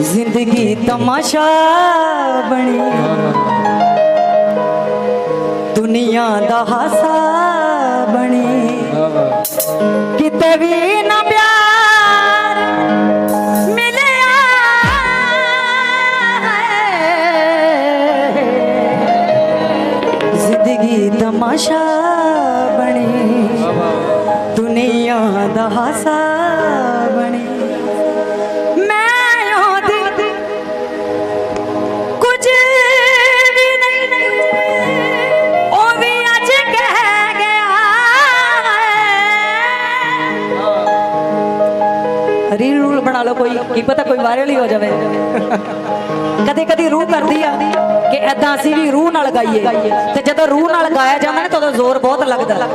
ਜ਼ਿੰਦਗੀ ਤਮਾਸ਼ਾ ਬਣੀ। ਦੁਨੀਆ ਦਾ ਹਾਸਾ ਬਣੀ। ਕਿਤੇ ਵੀ ਨਾ ਪਿਆਰ ਮਿਲਿਆ ਜ਼ਿੰਦਗੀ ਤਮਾਸ਼ਾ ਬਣੀ। ਦੁਨੀਆ ਦਾ ਹਾਸਾ ਬਣੀ। ਬਣਾ ਲਓ ਕੋਈ, ਕੀ ਪਤਾ ਕੋਈ ਵਾਇਰਲ ਹੀ ਹੋ ਜਾਵੇ। ਕਦੇ ਕਦੀ ਰੂਹ ਕਰਦੀ ਆ ਕਿ ਐਦਾਂ ਅਸੀਂ ਵੀ ਰੂਹ ਨਾਲ ਗਾਈਏ। ਤੇ ਜਦੋਂ ਰੂਹ ਨਾਲ ਗਾਇਆ ਜਾਂਦਾ ਨਾ, ਤਾਂ ਉਦੋਂ ਜ਼ੋਰ ਬਹੁਤ ਲੱਗਦਾ।